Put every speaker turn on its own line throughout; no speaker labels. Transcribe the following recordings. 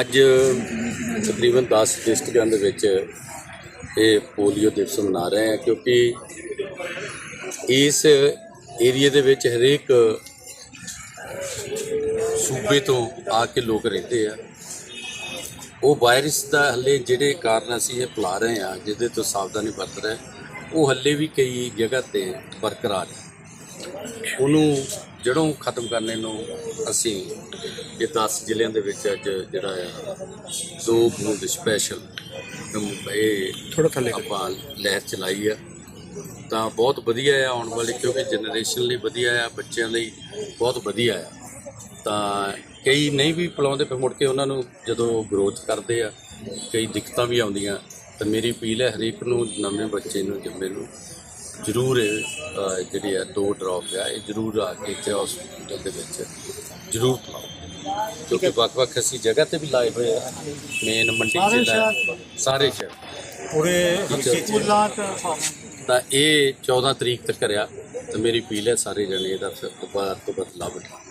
ਅੱਜ ਤਕਰੀਬਨ 10 ਡਿਸਟ੍ਰਿਕਟਾਂ ਦੇ ਵਿੱਚ ਇਹ ਪੋਲੀਓ ਦਿਵਸ ਮਨਾ ਰਹੇ ਹਾਂ, ਕਿਉਂਕਿ ਇਸ ਏਰੀਆ ਦੇ ਵਿੱਚ ਹਰੇਕ ਸੂਬੇ ਤੋਂ ਆ ਕੇ ਲੋਕ ਰਹਿੰਦੇ ਆ। ਉਹ ਵਾਇਰਸ ਦਾ ਹੱਲੇ ਜਿਹੜੇ ਕਾਰਨ ਅਸੀਂ ਇਹ ਫੈਲਾ ਰਹੇ ਹਾਂ, ਜਿਹਦੇ ਤੋਂ ਸਾਵਧਾਨੀ ਵਰਤ ਰਹੇ ਉਹ ਹੱਲੇ ਵੀ ਕਈ ਜਗ੍ਹਾ ਤੇ ਬਰਕਰਾਰ ਹੈ ਉਹਨੂੰ ਜੜੋਂ ਖਤਮ ਕਰਨੇ ਨੂੰ ਅਸੀਂ ਇਹ 10 ਜ਼ਿਲ੍ਹਿਆਂ ਦੇ ਵਿੱਚ ਅੱਜ ਜਿਹੜਾ ਆ ਦੋ ਬੂੰਦ ਸਪੈਸ਼ਲ ਇਹ
ਥੋੜਾ ਥੱਲੇ।
ਆਪਾਂ ਲਹਿਰ ਚਲਾਈ ਆ। ਤਾਂ ਬਹੁਤ ਵਧੀਆ ਆ ਆਉਣ ਵਾਲੀ ਕਿਉਂਕਿ ਜਨਰੇਸ਼ਨ ਲਈ ਵਧੀਆ ਆ ਬੱਚਿਆਂ ਲਈ ਬਹੁਤ ਵਧੀਆ ਆ। ਤਾਂ ਕਈ ਨਹੀਂ ਵੀ ਪਿਲਾਉਂਦੇ ਫਿਰ ਮੁੜ ਕੇ ਉਹਨਾਂ ਨੂੰ ਜਦੋਂ ਗਰੋਥ ਕਰਦੇ ਆ ਕਈ ਦਿੱਕਤਾਂ ਵੀ ਆਉਂਦੀਆਂ। ਤਾਂ ਮੇਰੀ ਅਪੀਲ ਹੈ ਹਰੇਕ ਨੂੰ ਨਵੇਂ ਬੱਚੇ ਨੂੰ ਜੰਮੇ ਨੂੰ ਜ਼ਰੂਰ ਜਿਹੜੀ ਆ ਦੋ ਡ੍ਰੌਪ ਆ ਇਹ ਜ਼ਰੂਰ ਆ ਕੇ ਇੱਥੇ ਹਸਪੀਟਲ ਦੇ ਵਿੱਚ ਜ਼ਰੂਰ ਪਿਲਾਓ। ਕਿਉਂਕਿ ਵੱਖ-ਵੱਖ ਅਸੀਂ ਜਗ੍ਹਾ ਤੇ ਵੀ ਲਾਏ ਹੋਏ ਆ। ਮੇਨ ਮੰਡੀ ਜ਼ਿਲ੍ਹਾ ਸਾਰੇ ਸ਼ਹਿਰ।
ਪੂਰੇ
ਤਾਂ ਇਹ 14 ਤਰੀਕ ਤੱਕ ਕਰਿਆ ਤੇ ਮੇਰੀ ਅਪੀਲ ਹੈ ਸਾਰੇ ਜਣੇ ਇਹਦਾ ਬਾਅਦ ਤੋਂ ਬਾਅਦ ਲਾਭ ਉਠਾਉਣ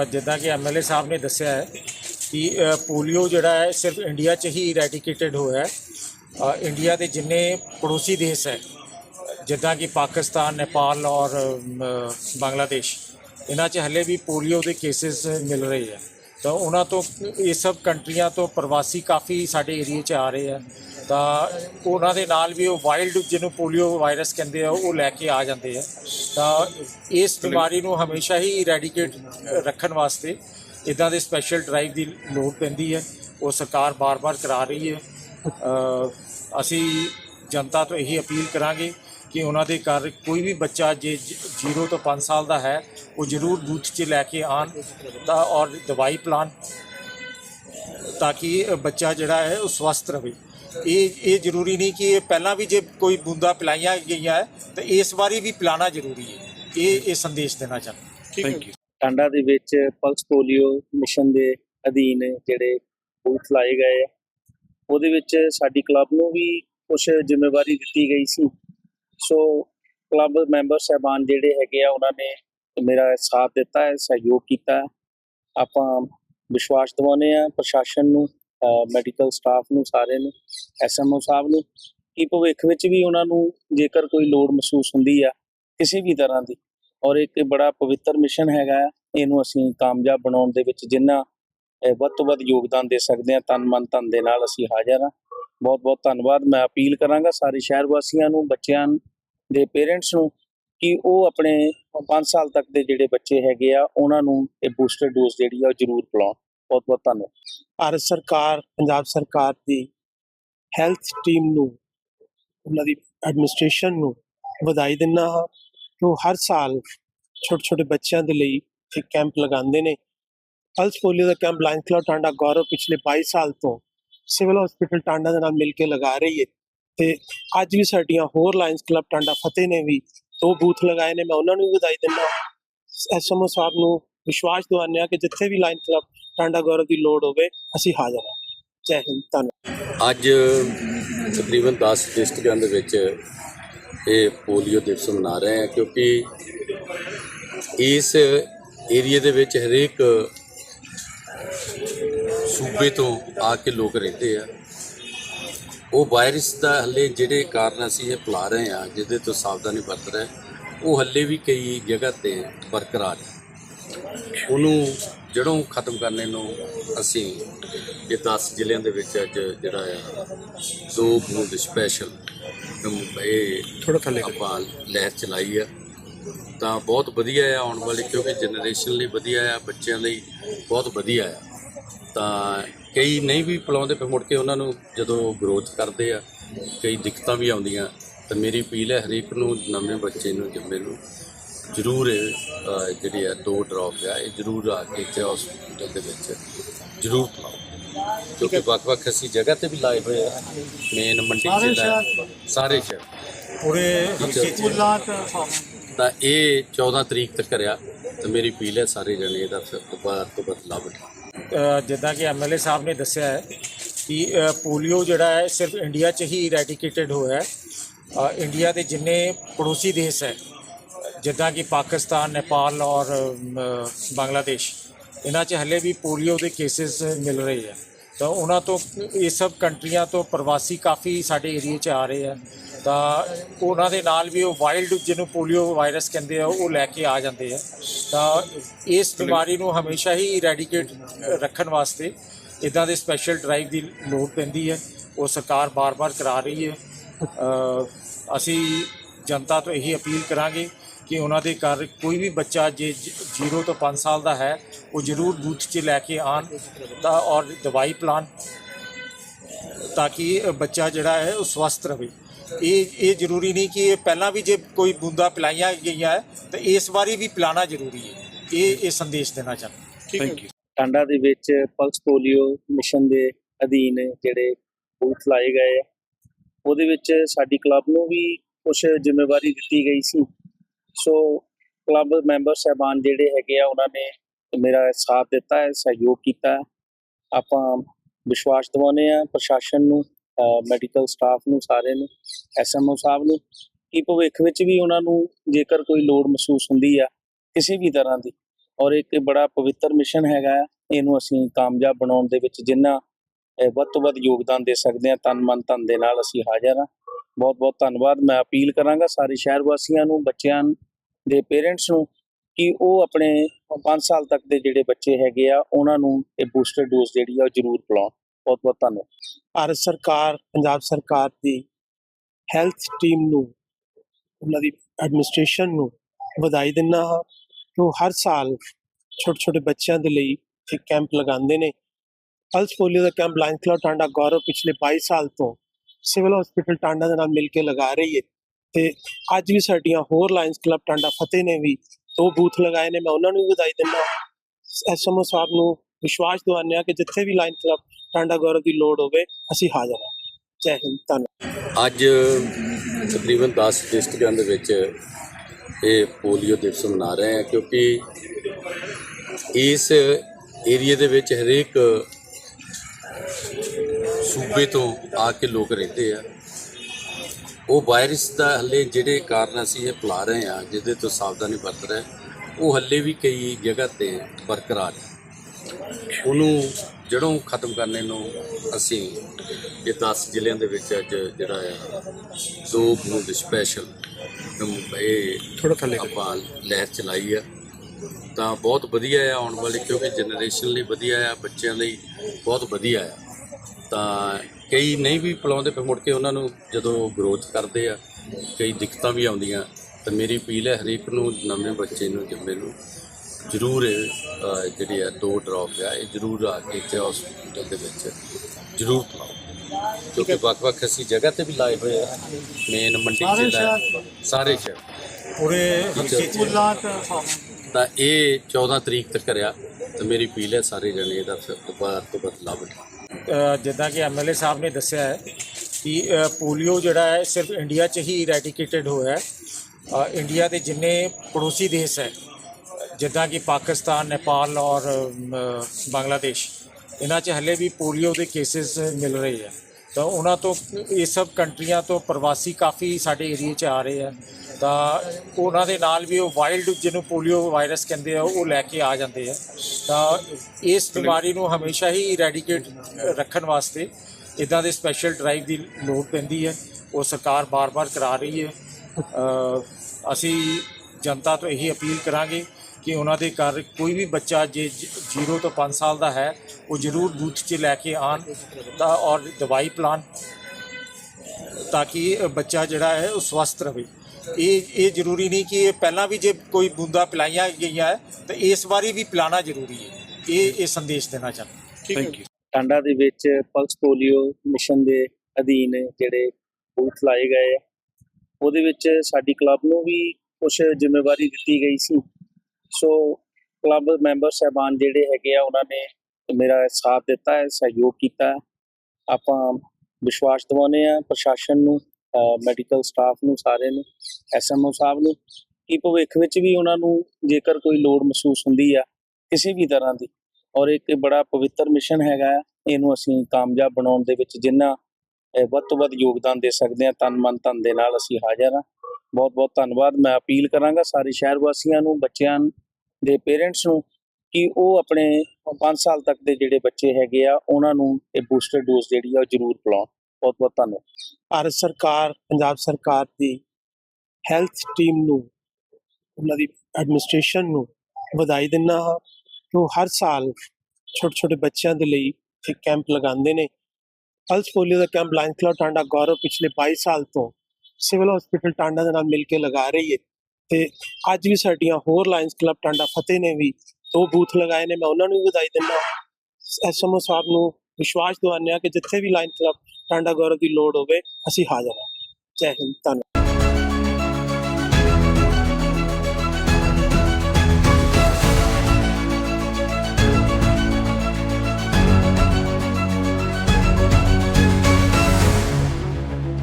ਅ, ਜਿੱਦਾਂ ਕਿ ਐਮਐਲਏ ਸਾਹਿਬ ਨੇ ਦੱਸਿਆ ਹੈ ਕਿ ਪੋਲੀਓ ਜਿਹੜਾ ਹੈ ਸਿਰਫ ਇੰਡੀਆ 'ਚ ਹੀ ਇਰੈਡੀਕੇਟਡ ਹੋਇਆ ਹੈ। ਇੰਡੀਆ ਦੇ ਜਿੰਨੇ ਪੜੋਸੀ ਦੇਸ਼ ਹੈ ਜਿੱਦਾਂ ਕਿ ਪਾਕਿਸਤਾਨ ਨੇਪਾਲ ਔਰ ਬੰਗਲਾਦੇਸ਼ ਇਹਨਾਂ 'ਚ ਹਲੇ ਵੀ ਪੋਲੀਓ ਦੇ ਕੇਸਿਸ ਮਿਲ ਰਹੇ ਹੈ ਤਾਂ ਉਹਨਾਂ ਤੋਂ ਇਹ ਸਭ ਕੰਟਰੀਆਂ ਤੋਂ ਪ੍ਰਵਾਸੀ ਕਾਫੀ ਸਾਡੇ ਏਰੀਆ 'ਚ ਆ ਰਹੇ ਆ। ਤਾਂ ਉਹਨਾਂ ਦੇ ਨਾਲ ਵੀ ਉਹ ਵਾਈਲਡ ਜਿਹਨੂੰ ਪੋਲੀਓ ਵਾਇਰਸ ਕਹਿੰਦੇ ਆ ਉਹ ਲੈ ਕੇ ਆ ਜਾਂਦੇ ਆ। ਤਾਂ ਇਸ ਬਿਮਾਰੀ ਨੂੰ ਹਮੇਸ਼ਾ ਹੀ ਇਰੈਡੀਕੇਟ ਰੱਖਣ ਵਾਸਤੇ ਇਦਾਂ ਦੇ ਸਪੈਸ਼ਲ ਡਰਾਈਵ ਦੀ ਲੋੜ ਪੈਂਦੀ ਹੈ ਉਹ ਸਰਕਾਰ ਬਾਰ-ਬਾਰ ਕਰਾ ਰਹੀ ਹੈ ਅਸੀਂ ਜਨਤਾ ਤੋਂ ਇਹੀ ਅਪੀਲ ਕਰਾਂਗੇ ਕਿ ਉਹਨਾਂ ਦੇ ਘਰ ਕੋਈ ਵੀ ਬੱਚਾ ਜੇ 0 ਤੋਂ 5 ਸਾਲ ਦਾ ਹੈ ਉਹ ਜ਼ਰੂਰ ਬੂਥ 'ਚ ਲੈ ਕੇ ਆਣ ਤਾਂ ਔਰ ਦਵਾਈ ਪਲਾਨ ਤਾਂ ਕਿ ਬੱਚਾ ਜਿਹੜਾ ਹੈ ਉਹ ਸਵਸਥ ਰਹੇ। ਇਹ ਇਹ ਜ਼ਰੂਰੀ ਨਹੀਂ ਕਿ ਇਹ ਪਹਿਲਾਂ ਵੀ ਜੇ ਕੋਈ ਬੂੰਦਾ ਪਿਲਾਈਆਂ ਗਈਆਂ ਹੈ ਤਾਂ ਇਸ ਵਾਰੀ ਵੀ ਪਿਲਾਣਾ ਜ਼ਰੂਰੀ ਹੈ। ਇਹ ਇਹ ਸੰਦੇਸ਼ ਦੇਣਾ ਚਾਹੁੰਦਾ।
ਥੈਂਕ ਯੂ
ਟਾਂਡਾ ਦੇ ਵਿੱਚ ਪਲਸ ਪੋਲੀਓ ਮਿਸ਼ਨ ਦੇ ਅਧੀਨ ਜਿਹੜੇ ਬੂਥ ਲਾਏ ਗਏ ਆ ਉਹਦੇ ਵਿੱਚ ਸਾਡੀ ਕਲੱਬ ਨੂੰ ਵੀ ਕੁਝ ਜ਼ਿੰਮੇਵਾਰੀ ਦਿੱਤੀ ਗਈ ਸੀ। ਸੋ ਕਲੱਬ ਮੈਂਬਰ ਸਹਿਬਾਨ ਜਿਹੜੇ ਹੈਗੇ ਆ ਉਹਨਾਂ ਨੇ ਮੇਰਾ ਸਾਥ ਦਿੱਤਾ ਹੈ, ਸਹਿਯੋਗ ਕੀਤਾ ਹੈ। ਆਪਾਂ ਵਿਸ਼ਵਾਸ ਦਿਵਾਉਂਦੇ ਆ ਪ੍ਰਸ਼ਾਸਨ ਨੂੰ ਮੈਡੀਕਲ ਸਟਾਫ ਨੂੰ ਸਾਰੇ ਨੂੰ ਐਸਐਮਓ ਸਾਹਿਬ ਨੂੰ ਕਿ ਭਵਿੱਖ ਵਿੱਚ ਵੀ ਉਹਨਾਂ ਨੂੰ ਜੇਕਰ ਕੋਈ ਲੋੜ ਮਹਿਸੂਸ ਹੁੰਦੀ ਆ ਕਿਸੇ ਵੀ ਤਰ੍ਹਾਂ ਦੀ ਔਰ ਇੱਕ ਬੜਾ ਪਵਿੱਤਰ ਮਿਸ਼ਨ ਹੈਗਾ ਇਹਨੂੰ ਅਸੀਂ ਕਾਮਯਾਬ ਬਣਾਉਣ ਦੇ ਵਿੱਚ ਜਿੰਨਾ ਵੱਧ ਤੋਂ ਵੱਧ ਯੋਗਦਾਨ ਦੇ ਸਕਦੇ ਹਾਂ, ਤਨ ਮਨ ਧਨ ਦੇ ਨਾਲ ਅਸੀਂ ਹਾਜ਼ਰ ਹਾਂ ਬਹੁਤ ਬਹੁਤ ਧੰਨਵਾਦ, ਮੈਂ ਅਪੀਲ ਕਰਾਂਗਾ ਸਾਰੇ ਸ਼ਹਿਰ ਵਾਸੀਆਂ ਨੂੰ, ਬੱਚਿਆਂ ਦੇ ਪੇਰੈਂਟਸ ਨੂੰ ਕਿ ਉਹ ਆਪਣੇ 5 ਸਾਲ ਤੱਕ ਦੇ ਜਿਹੜੇ ਬੱਚੇ ਹੈਗੇ ਆ, ਉਹਨਾਂ ਨੂੰ ਇਹ ਬੂਸਟਰ ਡੋਜ਼ ਜਿਹੜੀ ਆ ਉਹ ਜ਼ਰੂਰ ਪਿਲਾਉਣ। ਬਹੁਤ ਬਹੁਤ ਧੰਨਵਾਦ।
ਭਾਰਤ ਸਰਕਾਰ, ਪੰਜਾਬ ਸਰਕਾਰ ਦੀ ਹੈਲਥ ਟੀਮ ਨੂੰ, ਉਹਨਾਂ ਦੀ ਐਡਮਿਨਿਸਟ੍ਰੇਸ਼ਨ ਨੂੰ ਵਧਾਈ ਦਿੰਦਾ ਹਾਂ ਕਿ ਉਹ ਹਰ ਸਾਲ ਛੋਟੇ ਛੋਟੇ ਬੱਚਿਆਂ ਦੇ ਲਈ ਇੱਕ ਕੈਂਪ ਲਗਾਉਂਦੇ ਨੇ। ਪਲਸ ਪੋਲੀਓ ਦਾ camp Lions club Tanda Gaurav ਪਿਛਲੇ 22 ਸਾਲ ਤੋਂ ਸਿਵਲ ਹਸਪੀਟਲ ਟਾਂਡਾ ਦੇ ਨਾਲ ਮਿਲ ਕੇ ਲਗਾ ਰਹੀ ਹੈ ਤੇ ਅੱਜ ਵੀ ਸਾਡੀਆਂ ਹੋਰ ਲਾਇਨਸ ਕਲੱਬ ਟਾਂਡਾ ਫਤਿਹ ਨੇ ਵੀ ਦੋ ਬੂਥ ਲਗਾਏ ਨੇ, ਮੈਂ ਉਹਨਾਂ ਨੂੰ ਵੀ ਵਧਾਈ ਦਿੰਦਾ ਐਸਐਮਓ ਸਾਹਿਬ ਨੂੰ ਵਿਸ਼ਵਾਸ ਦਿਵਾਉਂਦੇ ਹਾਂ ਕਿ ਜਿੱਥੇ ਵੀ ਲਾਇਨਸ ਕਲੱਬ ਟਾਂਡਾ ਗੌਰਵ ਦੀ ਲੋੜ ਹੋਵੇ, ਅਸੀਂ ਹਾਜ਼ਰ ਹਾਂ। ਜੈ ਹਿੰਦ, ਧੰਨਵਾਦ।
ਅੱਜ ਤਕਰੀਬਨ 10 ਡਿਸਟ੍ਰਿਕਟਾਂ ਦੇ ਵਿੱਚ ਇਹ ਪੋਲੀਓ ਦਿਵਸ ਮਨਾ ਰਹੇ ਹਾਂ, ਕਿਉਂਕਿ ਇਸ ਏਰੀਆ ਦੇ ਵਿੱਚ ਹਰੇਕ ਸੂਬੇ ਤੋਂ ਆ ਕੇ ਲੋਕ ਰਹਿੰਦੇ ਆ। ਉਹ ਵਾਇਰਸ ਦਾ ਹੱਲੇ ਜਿਹੜੇ ਕਾਰਨ ਅਸੀਂ ਇਹ ਫੈਲਾ ਰਹੇ ਹਾਂ ਜਿਹਦੇ ਤੋਂ ਸਾਵਧਾਨੀ ਵਰਤ ਰਹੇ ਉਹ ਹੱਲੇ ਵੀ ਕਈ ਜਗ੍ਹਾ ਤੇ ਬਰਕਰਾਰ ਹੈ। ਉਹਨੂੰ ਜੜੋਂ ਖਤਮ ਕਰਨੇ ਨੂੰ ਅਸੀਂ ਇਹ 10 ਜ਼ਿਲ੍ਹਿਆਂ ਦੇ ਵਿੱਚ ਅੱਜ ਜਿਹੜਾ ਆ ਦੋ ਬੂੰਦ ਸਪੈਸ਼ਲ ਇਹ
ਥੋੜਾ ਥੱਲੇ।
ਆਪਾਂ ਲਹਿਰ ਚਲਾਈ ਆ। ਤਾਂ ਬਹੁਤ ਵਧੀਆ ਆ ਆਉਣ ਵਾਲੀ ਕਿਉਂਕਿ ਜਨਰੇਸ਼ਨ ਲਈ ਵਧੀਆ ਆ ਬੱਚਿਆਂ ਲਈ ਬਹੁਤ ਵਧੀਆ ਆ। ਤਾਂ ਕਈ ਨਹੀਂ ਵੀ ਪਿਲਾਉਂਦੇ ਫਿਰ ਮੁੜ ਕੇ ਉਹਨਾਂ ਨੂੰ ਜਦੋਂ ਗਰੋਥ ਕਰਦੇ ਆ ਕਈ ਦਿੱਕਤਾਂ ਵੀ ਆਉਂਦੀਆਂ। ਤਾਂ ਮੇਰੀ ਅਪੀਲ ਹੈ ਹਰੇਕ ਨੂੰ ਨਵੇਂ ਬੱਚੇ ਨੂੰ ਜੰਮੇ ਨੂੰ ਜ਼ਰੂਰ ਇਹ, ਅਹ, ਜਿਹੜੀ ਆ ਦੋ ਡ੍ਰੌਪ ਆ ਇਹ ਜ਼ਰੂਰ ਆ ਕੇ ਇੱਥੇ ਹਸਪੀਟਲ ਦੇ ਵਿੱਚ ਜ਼ਰੂਰ ਪਿਲਾਓ ਕਿਉਂਕਿ ਵੱਖ-ਵੱਖ ਅਸੀਂ ਜਗ੍ਹਾ ਤੇ ਵੀ ਲਾਏ ਹੋਏ ਆ ਮੇਨ ਮੰਡੀ ਜ਼ਿਲ੍ਹਾ ਸਾਰੇ ਸ਼ਹਿਰ।
ਪੂਰੇ
ਸਕੂਲਾਂ ਤਾਂ ਇਹ 14 ਤਰੀਕ ਤੱਕ ਕਰਿਆ ਤੇ ਮੇਰੀ ਅਪੀਲ ਹੈ ਸਾਰੇ ਜਣੇ ਇਹਦਾ ਫਿਰ ਤੋਂ ਬਾਅਦ ਤੋਂ ਬਾਅਦ ਲਾਭ
ਅ, ਜਿੱਦਾਂ ਕਿ ਐਮਐਲਏ ਸਾਹਿਬ ਨੇ ਦੱਸਿਆ ਹੈ ਕਿ ਪੋਲੀਓ ਜਿਹੜਾ ਹੈ ਸਿਰਫ ਇੰਡੀਆ 'ਚ ਹੀ ਇਰੈਡੀਕੇਟਡ ਹੋਇਆ ਹੈ। ਇੰਡੀਆ ਦੇ ਜਿੰਨੇ ਪੜੋਸੀ ਦੇਸ਼ ਹੈ, ਜਿੱਦਾਂ ਕਿ ਪਾਕਿਸਤਾਨ, ਨੇਪਾਲ ਔਰ ਬੰਗਲਾਦੇਸ਼, ਇਹਨਾਂ 'ਚ ਹਲੇ ਵੀ ਪੋਲੀਓ ਦੇ ਕੇਸਿਸ ਮਿਲ ਰਹੇ ਹੈ। ਤਾਂ ਉਹਨਾਂ ਤੋਂ, ਇਹ ਸਭ ਕੰਟਰੀਆਂ ਤੋਂ ਪ੍ਰਵਾਸੀ ਕਾਫੀ ਸਾਡੇ ਏਰੀਏ 'ਚ ਆ ਰਹੇ ਆ ਤਾਂ ਉਹਨਾਂ ਦੇ ਨਾਲ ਵੀ ਉਹ ਵਾਈਲਡ ਜਿਹਨੂੰ ਪੋਲੀਓ ਵਾਇਰਸ ਕਹਿੰਦੇ ਆ, ਉਹ ਲੈ ਕੇ ਆ ਜਾਂਦੇ ਆ। ਤਾਂ ਇਸ ਬਿਮਾਰੀ ਨੂੰ ਹਮੇਸ਼ਾ ਹੀ ਇਰੈਡੀਕੇਟ ਰੱਖਣ ਵਾਸਤੇ ਇਦਾਂ ਦੇ ਸਪੈਸ਼ਲ ਡਰਾਈਵ ਦੀ ਲੋੜ ਪੈਂਦੀ ਹੈ। ਉਹ ਸਰਕਾਰ ਬਾਰ-ਬਾਰ ਕਰਾ ਰਹੀ ਹੈ। ਅਸੀਂ ਜਨਤਾ ਤੋਂ ਇਹੀ ਅਪੀਲ ਕਰਾਂਗੇ ਕਿ ਉਹਨਾਂ ਦੇ ਘਰ ਕੋਈ ਵੀ ਬੱਚਾ ਜੇ 0 ਤੋਂ 5 ਸਾਲ ਦਾ ਹੈ, ਉਹ ਜ਼ਰੂਰ ਬੂਥ 'ਚ ਲੈ ਕੇ ਆਣ ਤਾਂ ਔਰ ਦਵਾਈ ਪਲਾਨ ਤਾਂ ਕਿ ਬੱਚਾ ਜਿਹੜਾ ਹੈ ਉਹ ਸਵਸਥ ਰਹੇ। ਇਹ ਇਹ ਜ਼ਰੂਰੀ ਨਹੀਂ ਕਿ ਇਹ ਪਹਿਲਾਂ ਵੀ ਜੇ ਕੋਈ ਬੂੰਦਾ ਪਿਲਾਈਆਂ ਗਈਆਂ ਹੈ ਤਾਂ ਇਸ ਵਾਰੀ ਵੀ ਪਿਲਾਣਾ ਜ਼ਰੂਰੀ ਹੈ। ਇਹ ਇਹ ਸੰਦੇਸ਼ ਦੇਣਾ ਚਾਹੁੰਦਾ।
ਥੈਂਕ ਯੂ
ਟਾਂਡਾ ਦੇ ਵਿੱਚ ਪਲਸ ਪੋਲੀਓ ਮਿਸ਼ਨ ਦੇ ਅਧੀਨ ਜਿਹੜੇ ਬੂਥ ਲਾਏ ਗਏ ਆ ਉਹਦੇ ਵਿੱਚ ਸਾਡੀ ਕਲੱਬ ਨੂੰ ਵੀ ਕੁਝ ਜ਼ਿੰਮੇਵਾਰੀ ਦਿੱਤੀ ਗਈ ਸੀ। ਸੋ ਕਲੱਬ ਮੈਂਬਰ ਸਹਿਬਾਨ ਜਿਹੜੇ ਹੈਗੇ ਆ ਉਹਨਾਂ ਨੇ ਮੇਰਾ ਸਾਥ ਦਿੱਤਾ ਹੈ ਸਹਿਯੋਗ ਕੀਤਾ। ਆਪਾਂ ਵਿਸ਼ਵਾਸ ਦਿਵਾਉਂਦੇ ਆ ਪ੍ਰਸ਼ਾਸਨ ਨੂੰ ਮੈਡੀਕਲ ਸਟਾਫ ਨੂੰ ਸਾਰੇ ਨੂੰ ਐਸਐਮਓ ਸਾਹਿਬ ਨੂੰ, ਕਿ ਭਵਿੱਖ ਵਿੱਚ ਵੀ ਉਹਨਾਂ ਨੂੰ ਜੇਕਰ ਕੋਈ ਲੋੜ ਮਹਿਸੂਸ ਹੁੰਦੀ ਆ ਕਿਸੇ ਵੀ ਤਰ੍ਹਾਂ ਦੀ, ਔਰ ਇੱਕ ਬੜਾ ਪਵਿੱਤਰ ਮਿਸ਼ਨ ਹੈਗਾ ਹੈ। ਇਹਨੂੰ ਅਸੀਂ ਕਾਮਯਾਬ ਬਣਾਉਣ ਦੇ ਵਿੱਚ ਜਿੰਨਾ ਵੱਧ ਤੋਂ ਵੱਧ ਯੋਗਦਾਨ ਦੇ ਸਕਦੇ ਹਾਂ ਤਨ ਮਨ ਧਨ ਦੇ ਨਾਲ ਅਸੀਂ ਹਾਜ਼ਰ ਹਾਂ ਬਹੁਤ ਬਹੁਤ ਧੰਨਵਾਦ, ਮੈਂ ਅਪੀਲ ਕਰਾਂਗਾ ਸਾਰੇ ਸ਼ਹਿਰ ਵਾਸੀਆਂ ਨੂੰ, ਬੱਚਿਆਂ ਦੇ ਪੇਰੈਂਟਸ ਨੂੰ, ਕਿ ਉਹ ਆਪਣੇ 5 ਸਾਲ ਤੱਕ ਦੇ ਜਿਹੜੇ ਬੱਚੇ ਹੈਗੇ ਆ, ਉਹਨਾਂ ਨੂੰ ਇਹ ਬੂਸਟਰ ਡੋਜ਼ ਜਿਹੜੀ ਆ ਉਹ ਜ਼ਰੂਰ ਪਿਲਾਉਣ ਬਹੁਤ ਬਹੁਤ ਧੰਨਵਾਦ।
ਭਾਰਤ ਸਰਕਾਰ, ਪੰਜਾਬ ਸਰਕਾਰ ਦੀ ਹੈਲਥ ਟੀਮ ਨੂੰ, ਉਹਨਾਂ ਦੀ ਐਡਮਿਨਿਸਟ੍ਰੇਸ਼ਨ ਨੂੰ ਵਧਾਈ ਦਿੰਦਾ ਹਾਂ ਜੋ ਹਰ ਸਾਲ ਛੋਟੇ ਛੋਟੇ ਬੱਚਿਆਂ ਦੇ ਲਈ ਇੱਕ ਕੈਂਪ ਲਗਾਉਂਦੇ ਨੇ। ਪਲਸ ਪੋਲੀਓ ਦਾ camp Lions club Tanda Gaurav ਪਿਛਲੇ 22 ਸਾਲ ਤੋਂ ਸਿਵਲ ਹਸਪੀਟਲ ਟਾਂਡਾ ਦੇ ਨਾਲ ਮਿਲ ਕੇ ਲਗਾ ਰਹੀ ਹੈ ਤੇ ਅੱਜ ਵੀ ਸਾਡੀਆਂ ਹੋਰ ਲਾਇਨਸ ਕਲੱਬ ਟਾਂਡਾ ਫਤਿਹ ਨੇ ਵੀ ਦੋ ਬੂਥ ਲਗਾਏ ਨੇ। ਮੈਂ ਉਹਨਾਂ ਨੂੰ ਵੀ ਵਧਾਈ ਦਿੰਦਾ ਐਸਐਮਓ ਸਾਹਿਬ ਨੂੰ ਵਿਸ਼ਵਾਸ ਦਿਵਾਉਂਦੇ ਹਾਂ ਕਿ ਜਿੱਥੇ ਵੀ ਲਾਇਨ ਕਲੱਬ ਟਾਂਡਾ ਗੌਰਵ ਦੀ ਲੋੜ ਹੋਵੇ, ਅਸੀਂ ਹਾਜ਼ਰ ਹਾਂ। ਜੈ ਹਿੰਦ, ਧੰਨਵਾਦ।
ਅੱਜ ਤਕਰੀਬਨ 10 ਡਿਸਟ੍ਰਿਕਟਾਂ ਦੇ ਵਿੱਚ ਇਹ ਪੋਲੀਓ ਦਿਵਸ ਮਨਾ ਰਹੇ ਹਾਂ, ਕਿਉਂਕਿ ਇਸ ਏਰੀਆ ਦੇ ਵਿੱਚ ਹਰੇਕ ਸੂਬੇ ਤੋਂ ਆ ਕੇ ਲੋਕ ਰਹਿੰਦੇ ਆ। ਉਹ ਵਾਇਰਸ ਦਾ ਹੱਲੇ ਜਿਹੜੇ ਕਾਰਨ ਅਸੀਂ ਇਹ ਫੈਲਾ ਰਹੇ ਆ ਜਿਹਦੇ ਤੋਂ ਸਾਵਧਾਨੀ ਵਰਤ ਰਹੇ ਉਹ ਹੱਲੇ ਵੀ ਕਈ ਜਗ੍ਹਾ ਤੇ ਬਰਕਰਾਰ ਹੈ। ਉਹਨੂੰ ਜੜੋਂ ਖਤਮ ਕਰਨੇ ਨੂੰ ਅਸੀਂ ਇਹ 10 ਜ਼ਿਲ੍ਹਿਆਂ ਦੇ ਵਿੱਚ ਅੱਜ ਜਿਹੜਾ ਆ ਦੋ ਬੂੰਦ ਸਪੈਸ਼ਲ ਇਹ
ਥੋੜਾ ਥੱਲੇ
ਆਪਾਂ ਲਹਿਰ ਚਲਾਈ ਆ। ਤਾਂ ਬਹੁਤ ਵਧੀਆ ਆ ਆਉਣ ਵਾਲੀ ਕਿਉਂਕਿ ਜਨਰੇਸ਼ਨ ਲਈ ਵਧੀਆ ਆ ਬੱਚਿਆਂ ਲਈ ਬਹੁਤ ਵਧੀਆ ਆ। ਤਾਂ ਕਈ ਨਹੀਂ ਵੀ ਪਿਲਾਉਂਦੇ ਫਿਰ ਮੁੜ ਕੇ ਉਹਨਾਂ ਨੂੰ ਜਦੋਂ ਗਰੋਥ ਕਰਦੇ ਆ ਕਈ ਦਿੱਕਤਾਂ ਵੀ ਆਉਂਦੀਆਂ। ਤਾਂ ਮੇਰੀ ਅਪੀਲ ਹੈ ਹਰੇਕ ਨੂੰ ਨਵੇਂ ਬੱਚੇ ਨੂੰ ਜੰਮੇ ਨੂੰ ਜ਼ਰੂਰ ਜਿਹੜੀ ਆ ਦੋ ਡ੍ਰੌਪ ਆ ਇਹ ਜ਼ਰੂਰ ਆ ਕੇ ਇੱਥੇ ਹਸਪੀਟਲ ਦੇ ਵਿੱਚ ਜ਼ਰੂਰ ਪਿਲਾਓ ਕਿਉਂਕਿ ਵੱਖ-ਵੱਖ ਅਸੀਂ ਜਗ੍ਹਾ ਤੇ ਵੀ ਲਾਏ ਹੋਏ ਆ ਮੇਨ ਮੰਡੀ ਜ਼ਿਲ੍ਹਾ ਸਾਰੇ ਸ਼ਹਿਰ।
ਪੂਰੇ ਹਲਕੇ 'ਚ
ਤਾਂ ਇਹ 14 ਤਰੀਕ ਤੱਕ ਕਰਿਆ ਤੇ ਮੇਰੀ ਅਪੀਲ ਹੈ ਸਾਰੇ ਜਣੇ ਇਹਦਾ ਫਿਰ ਦੁਬਾਰਾ ਤੋਂ ਉਠਾਉਣ
ਅ, ਜਿੱਦਾਂ ਕਿ ਐਮਐਲਏ ਸਾਹਿਬ ਨੇ ਦੱਸਿਆ ਹੈ ਕਿ ਪੋਲੀਓ ਜਿਹੜਾ ਹੈ ਸਿਰਫ ਇੰਡੀਆ 'ਚ ਹੀ ਇਰੈਡੀਕੇਟਡ ਹੋਇਆ ਹੈ। ਇੰਡੀਆ ਦੇ ਜਿੰਨੇ ਪੜੋਸੀ ਦੇਸ਼ ਹੈ ਜਿੱਦਾਂ ਕਿ ਪਾਕਿਸਤਾਨ ਨੇਪਾਲ ਔਰ ਬੰਗਲਾਦੇਸ਼ ਇਹਨਾਂ 'ਚ ਹਲੇ ਵੀ ਪੋਲੀਓ ਦੇ ਕੇਸਿਸ ਮਿਲ ਰਹੇ ਆ। ਤਾਂ ਉਹਨਾਂ ਤੋਂ ਇਹ ਸਭ ਕੰਟਰੀਆਂ ਤੋਂ ਪ੍ਰਵਾਸੀ ਕਾਫੀ ਸਾਡੇ ਏਰੀਏ 'ਚ ਆ ਰਹੇ ਆ। ਤਾਂ ਉਹਨਾਂ ਦੇ ਨਾਲ ਵੀ ਉਹ ਵਾਈਲਡ ਜਿਹਨੂੰ ਪੋਲੀਓ ਵਾਇਰਸ ਕਹਿੰਦੇ ਆ ਉਹ ਲੈ ਕੇ ਆ ਜਾਂਦੇ ਆ। ਤਾਂ ਇਸ ਬਿਮਾਰੀ ਨੂੰ ਹਮੇਸ਼ਾ ਹੀ ਇਰੈਡੀਕੇਟ ਰੱਖਣ ਵਾਸਤੇ ਇਦਾਂ ਦੇ ਸਪੈਸ਼ਲ ਡਰਾਈਵ ਦੀ ਲੋੜ ਪੈਂਦੀ ਹੈ ਉਹ ਸਰਕਾਰ ਬਾਰ-ਬਾਰ ਕਰਾ ਰਹੀ ਹੈ ਅਸੀਂ ਜਨਤਾ ਤੋਂ ਇਹੀ ਅਪੀਲ ਕਰਾਂਗੇ ਕਿ ਉਹਨਾਂ ਦੇ ਘਰ ਕੋਈ ਵੀ ਬੱਚਾ ਜੇ 0 ਤੋਂ 5 ਸਾਲ ਦਾ ਹੈ ਉਹ ਜ਼ਰੂਰ ਬੂਥ 'ਚ ਲੈ ਕੇ ਆਣ ਤਾਂ ਔਰ ਦਵਾਈ ਪਲਾਨ ਤਾਂ ਕਿ ਬੱਚਾ ਜਿਹੜਾ ਹੈ ਉਹ ਸਵਸਥ ਰਹੇ। ਇਹ ਇਹ ਜ਼ਰੂਰੀ ਨਹੀਂ ਕਿ ਇਹ ਪਹਿਲਾਂ ਵੀ ਜੇ ਕੋਈ ਬੂੰਦਾ ਪਿਲਾਈਆਂ ਗਈਆਂ ਹੈ ਤਾਂ ਇਸ ਵਾਰੀ ਵੀ ਪਿਲਾਣਾ ਜ਼ਰੂਰੀ ਹੈ। ਇਹ ਇਹ ਸੰਦੇਸ਼ ਦੇਣਾ ਚਾਹੁੰਦਾ।
ਥੈਂਕ ਯੂ
ਟਾਂਡਾ ਦੇ ਵਿੱਚ ਪਲਸ ਪੋਲੀਓ ਮਿਸ਼ਨ ਦੇ ਅਧੀਨ ਜਿਹੜੇ ਬੂਥ ਲਾਏ ਗਏ ਆ ਉਹਦੇ ਵਿੱਚ ਸਾਡੀ ਕਲੱਬ ਨੂੰ ਵੀ ਕੁਝ ਜ਼ਿੰਮੇਵਾਰੀ ਦਿੱਤੀ ਗਈ ਸੀ। ਸੋ ਕਲੱਬ ਮੈਂਬਰ ਸਹਿਬਾਨ ਜਿਹੜੇ ਹੈਗੇ ਆ, ਉਹਨਾਂ ਨੇ ਮੇਰਾ ਸਾਥ ਦਿੱਤਾ ਹੈ, ਸਹਿਯੋਗ ਕੀਤਾ ਹੈ। ਆਪਾਂ ਵਿਸ਼ਵਾਸ ਦਿਵਾਉਂਦੇ ਆ ਪ੍ਰਸ਼ਾਸਨ ਨੂੰ ਮੈਡੀਕਲ ਸਟਾਫ ਨੂੰ ਸਾਰੇ ਨੂੰ ਐਸਐਮਓ ਸਾਹਿਬ ਨੂੰ ਕਿ ਭਵਿੱਖ ਵਿੱਚ ਵੀ ਉਹਨਾਂ ਨੂੰ ਜੇਕਰ ਕੋਈ ਲੋੜ ਮਹਿਸੂਸ ਹੁੰਦੀ ਆ ਕਿਸੇ ਵੀ ਤਰ੍ਹਾਂ ਦੀ ਔਰ ਇੱਕ ਬੜਾ ਪਵਿੱਤਰ ਮਿਸ਼ਨ ਹੈਗਾ ਹੈ। ਇਹਨੂੰ ਅਸੀਂ ਕਾਮਯਾਬ ਬਣਾਉਣ ਦੇ ਵਿੱਚ ਜਿੰਨਾ ਵੱਧ ਤੋਂ ਵੱਧ ਯੋਗਦਾਨ ਦੇ ਸਕਦੇ ਹਾਂ, ਤਨ ਮਨ ਧਨ ਦੇ ਨਾਲ ਅਸੀਂ ਹਾਜ਼ਰ ਹਾਂ ਬਹੁਤ ਬਹੁਤ ਧੰਨਵਾਦ। ਮੈਂ ਅਪੀਲ ਕਰਾਂਗਾ ਸਾਰੇ ਸ਼ਹਿਰ ਵਾਸੀਆਂ ਨੂੰ, ਬੱਚਿਆਂ ਦੇ ਪੇਰੈਂਟਸ ਨੂੰ ਕਿ ਉਹ ਆਪਣੇ 5 ਸਾਲ ਤੱਕ ਦੇ ਜਿਹੜੇ ਬੱਚੇ ਹੈਗੇ ਆ, ਉਹਨਾਂ ਨੂੰ ਇਹ ਬੂਸਟਰ ਡੋਜ਼ ਜਿਹੜੀ ਆ ਉਹ ਜ਼ਰੂਰ ਪਿਲਾਉਣ। ਬਹੁਤ ਬਹੁਤ ਧੰਨਵਾਦ।
ਭਾਰਤ ਸਰਕਾਰ, ਪੰਜਾਬ ਸਰਕਾਰ ਦੀ ਹੈਲਥ ਟੀਮ ਨੂੰ, ਉਹਨਾਂ ਦੀ ਐਡਮਿਨਿਸਟ੍ਰੇਸ਼ਨ ਨੂੰ ਵਧਾਈ ਦਿੰਦਾ ਹਾਂ। ਕਿ ਉਹ ਹਰ ਸਾਲ ਛੋਟੇ ਛੋਟੇ ਬੱਚਿਆਂ ਦੇ ਲਈ ਇੱਕ ਕੈਂਪ ਲਗਾਉਂਦੇ ਨੇ। ਪਲਸ ਪੋਲੀਓ ਦਾ camp Lions club Tanda Gaurav ਪਿਛਲੇ 22 ਸਾਲ ਤੋਂ ਸਿਵਲ ਹਸਪੀਟਲ ਟਾਂਡਾ ਦੇ ਨਾਲ ਮਿਲ ਕੇ ਲਗਾ ਰਹੀ ਹੈ ਤੇ ਅੱਜ ਵੀ ਸਾਡੀਆਂ ਹੋਰ ਲਾਇਨਸ ਕਲੱਬ ਟਾਂਡਾ ਫਤਿਹ ਨੇ ਵੀ ਦੋ ਬੂਥ ਲਗਾਏ ਨੇ। ਮੈਂ ਉਹਨਾਂ ਨੂੰ ਵੀ ਵਧਾਈ ਦਿੰਦਾ ਐਸਐਮਓ ਸਾਹਿਬ ਨੂੰ ਵਿਸ਼ਵਾਸ ਦਿਵਾਉਂਦੇ ਹਾਂ ਕਿ ਜਿੱਥੇ ਵੀ ਲਾਇਨ ਕਲੱਬ ਟਾਂਡਾ ਗੌਰਵ ਦੀ ਲੋੜ ਹੋਵੇ, ਅਸੀਂ ਹਾਜ਼ਰ ਹਾਂ। ਜੈ ਹਿੰਦ। ਧੰਨਵਾਦ।